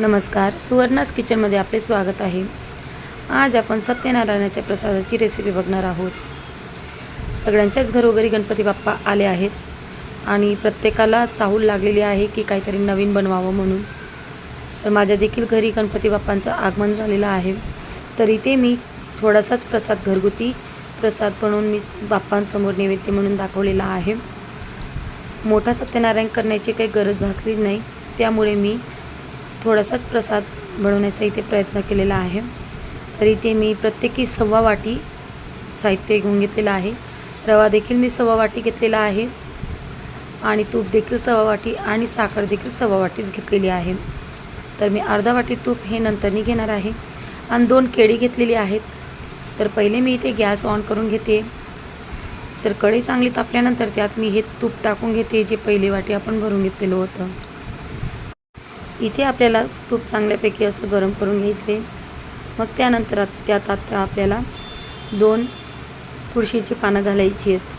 नमस्कार. सुवर्णास किचनमध्ये आपले स्वागत आहे. आज आपण सत्यनारायणाच्या प्रसादाची रेसिपी बघणार आहोत. सगळ्यांच्याच घरोघरी गणपती बाप्पा आले आहेत आणि प्रत्येकाला चाहूल लागलेली आहे की काहीतरी नवीन बनवावं म्हणून. तर माझ्या देखील घरी गणपती बाप्पांचं आगमन झालेलं आहे. तर इथे मी थोडासाच प्रसाद घरगुती प्रसाद बनवून मी बाप्पांसमोर नैवेद्य म्हणून दाखवलेला आहे. मोठा सत्यनारायण करण्याची काही गरज भासली नाही. त्यामुळे मी थोडासाच प्रसाद बनवण्याचा इथे प्रयत्न केलेला आहे. तर इथे मी प्रत्येकी सव्वा वाटी साहित्य घेऊन घेतलेलं आहे. रवा देखील मी सव्वा वाटी घेतलेला आहे. आणि तूप देखील सव्वा वाटी आणि साखर देखील सव्वा वाटीच घेतलेली आहे. तर मी अर्धा वाटी तूप हे नंतरनी घेणार आहे. आणि दोन केळी घेतलेली आहेत. तर पहिले मी इथे गॅस ऑन करून घेते. तर कढई चांगली तापल्यानंतर त्यात मी हे तूप टाकून घेते जे पहिली वाटी आपण भरून घेतलेलं होतं. इथे आपल्याला तूप चांगल्यापैकी असं गरम करून घ्यायचं आहे मग त्यानंतर त्यात आता आपल्याला दोन तुळशीची पानं घालायची आहेत.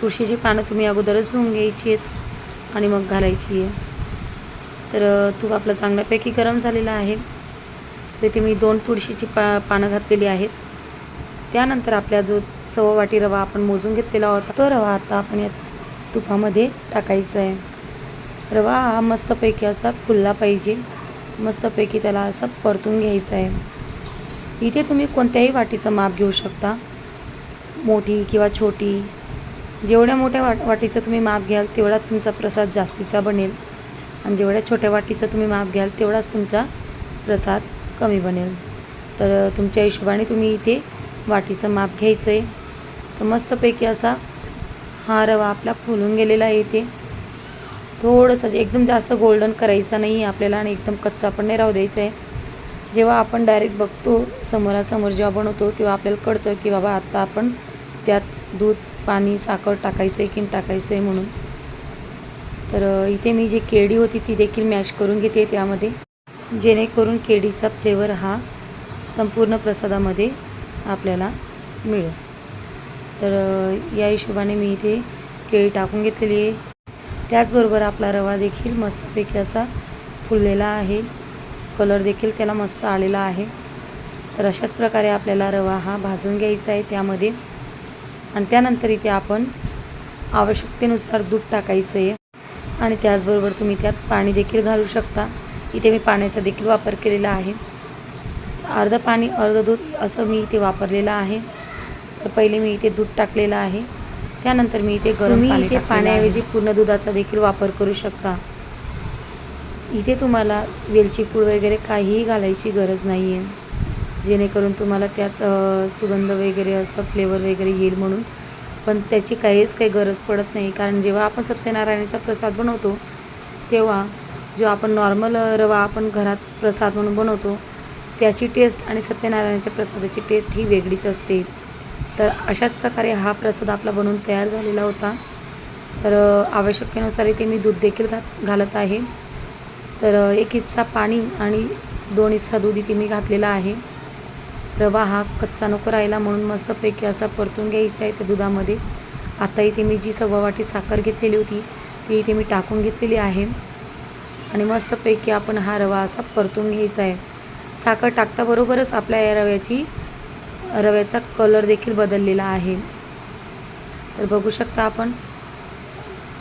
तुळशीची पानं तुम्ही अगोदरच धुवून घ्यायची आहेत आणि मग घालायची आहे. तर तूप आपलं चांगल्यापैकी गरम झालेलं आहे. तर इथे मी दोन तुळशीची पा पानं घातलेली आहेत. त्यानंतर आपल्या जो सव्वा वाटी रवा आपण मोजून घेतलेला होता तो रवा आता आपण या तुपामध्ये टाकायचा आहे. रवा हा मस्तपैकी असा फुलला पाहिजे. मस्तपैकी त्याला असा परतून घ्यायचा आहे इथे तुम्ही कोणत्याही वाटीचं माप घेऊ शकता. मोठी किंवा छोटी. जेवढ्या मोठ्या वाट वाटीचं तुम्ही माप घ्याल तेवढाच तुमचा प्रसाद जास्तीचा बनेल. आणि जेवढ्या छोट्या वाटीचं तुम्ही माप घ्याल तेवढाच तुमचा प्रसाद कमी बनेल. तर तुमच्या हिशोबाने तुम्ही इथे वाटीचं माप घ्यायचं आहे तर मस्तपैकी असा हा रवा आपला फुलून गेलेला आहे इथे. थोडंसं एकदम जास्त गोल्डन करायचा नाही आहे आपल्याला आणि एकदम कच्चा पण नाही राहू द्यायचा आहे जेव्हा आपण डायरेक्ट बघतो समोरासमोर जेव्हा बनवतो तेव्हा आपल्याला कळतं की बाबा आत्ता आपण त्यात दूध पाणी साखर टाकायचं आहे की टाकायचं आहे म्हणून. तर इथे मी जी केळी होती ती देखील मॅश करून घेते त्यामध्ये. जेणेकरून केळीचा फ्लेवर हा संपूर्ण प्रसादामध्ये आपल्याला मिळेल. तर या हिशोबाने मी इथे केळी टाकून घेतलेली आहे. त्याचबरोबर आपला रवा देखील मस्तपैकी असा फुललेला आहे. कलर देखील त्याला मस्त आलेला आहे. तर अशाच प्रकारे आपल्याला रवा हा भाजून घ्यायचा आहे त्यामध्ये. आणि त्यानंतर इथे आपण आवश्यकतेनुसार दूध टाकायचं आहे. आणि त्याचबरोबर तुम्ही त्यात पाणी देखील घालू शकता. इथे मी पाण्याचा देखील वापर केलेला आहे. अर्धं पाणी अर्ध दूध असं मी इथे वापरलेलं आहे. तर पहिले मी इथे दूध टाकलेलं आहे. त्यानंतर मी इथे गरम पाणी इथे पाण्याऐवजी पूर्ण दुधाचा देखील वापर करू शकता. इथे तुम्हाला वेलची पूड वगैरे काहीही घालायची गरज नाही आहे जेणेकरून तुम्हाला त्यात सुगंध वगैरे असं फ्लेवर वगैरे येईल म्हणून. पण त्याची काहीच काही गरज पडत नाही. कारण जेव्हा आपण सत्यनारायणाचा प्रसाद बनवतो तेव्हा जो आपण नॉर्मल रवा आपण घरात प्रसाद म्हणून बनवतो त्याची टेस्ट आणि सत्यनारायणाच्या प्रसादाची टेस्ट ही वेगळीच असते. तर अशाच प्रकारे हा प्रसाद आपला बनवून तयार झालेला होता. तर आवश्यकतेनुसार इथे मी दूध देखील घात घालत आहे. तर एक हिस्सा पाणी आणि दोन हिस्सा दूध इथे मी घातलेला आहे. रवा हा कच्चा नको राहिला म्हणून मस्तपैकी असा परतून घ्यायचा आहे त्या दुधामध्ये. आता इथे मी जी सव्वा वाटी साखर घेतलेली होती ती इथे मी टाकून घेतलेली आहे. आणि मस्तपैकी आपण हा रवा असा परतून घ्यायचा आहे. साखर टाकताबरोबरच आपल्या या रव्याची रव्याचा कलर देखील बदललेला आहे. तर बघू शकता आपण.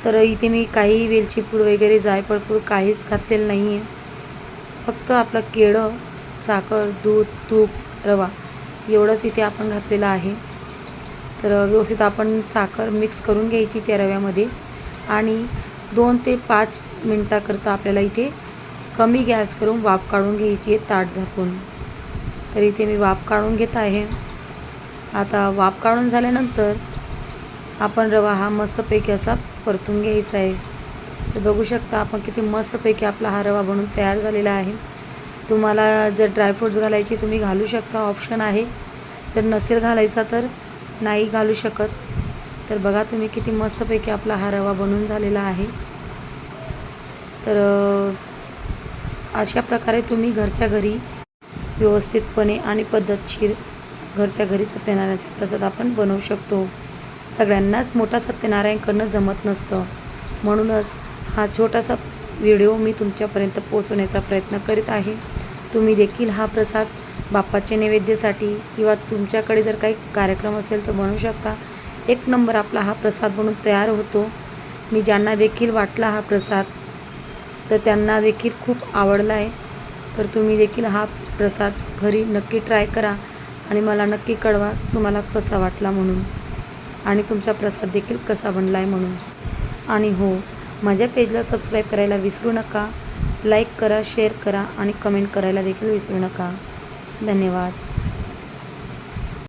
तर इथे मी काही वेलची पूड वगैरे जायफळपूड काहीच घातलेलं नाही आहे फक्त आपलं केळं साखर दूध तूप रवा एवढंच इथे आपण घातलेलं आहे. तर व्यवस्थित आपण साखर मिक्स करून घ्यायची त्या रव्यामध्ये आणि दोन ते पाच मिनटाकरता आपल्याला इथे कमी गॅस करून वाफ काढून घ्यायची आहे ताट झाकून. तर इथे मी वाफ काढून घेत आहे. आता वाफ काढून झाल्यानंतर आपण रवा हा मस्तपैकी असा परतून घ्यायचा आहे. तर बघू शकता आपण किती मस्तपैकी आपला हा रवा बनून तयार झालेला आहे. तुम्हाला जर ड्रायफ्रूट्स घालायचे तुम्ही घालू शकता. ऑप्शन आहे. जर नसेल घालायचा तर नाही घालू शकत. तर बघा तुम्ही किती मस्तपैकी आपला हा रवा बनून झालेला आहे. तर अशा प्रकारे तुम्ही घरच्या घरी व्यवस्थितपणे आणि पद्धतशीर घरच्या घरी सत्यनारायणाचा प्रसाद आपण बनवू शकतो. सगळ्यांनाच मोठा सत्यनारायण करणं जमत नसतं. म्हणूनच हा छोटासा व्हिडिओ मी तुमच्यापर्यंत पोहोचवण्याचा प्रयत्न करीत आहे. तुम्ही देखील हा प्रसाद बाप्पाच्या नैवेद्यासाठी किंवा तुमच्याकडे जर काही कार्यक्रम असेल तर बनवू शकता. एक नंबर आपला हा प्रसाद बनून तयार होतो. मी ज्यांना देखील वाटला हा प्रसाद तर त्यांना देखील खूप आवडला आहे तर तुम्ही देखील हा प्रसाद घरी नक्की ट्राय करा. आणि मला नक्की कळवा तुम्हाला कसा वाटला म्हणून. आणि तुमचा प्रसाद देखील कसा बनला आहे म्हणून. आणि हो माझ्या पेजला सबस्क्राईब करायला विसरू नका. लाईक करा शेअर करा आणि कमेंट करायला देखील विसरू नका. धन्यवाद.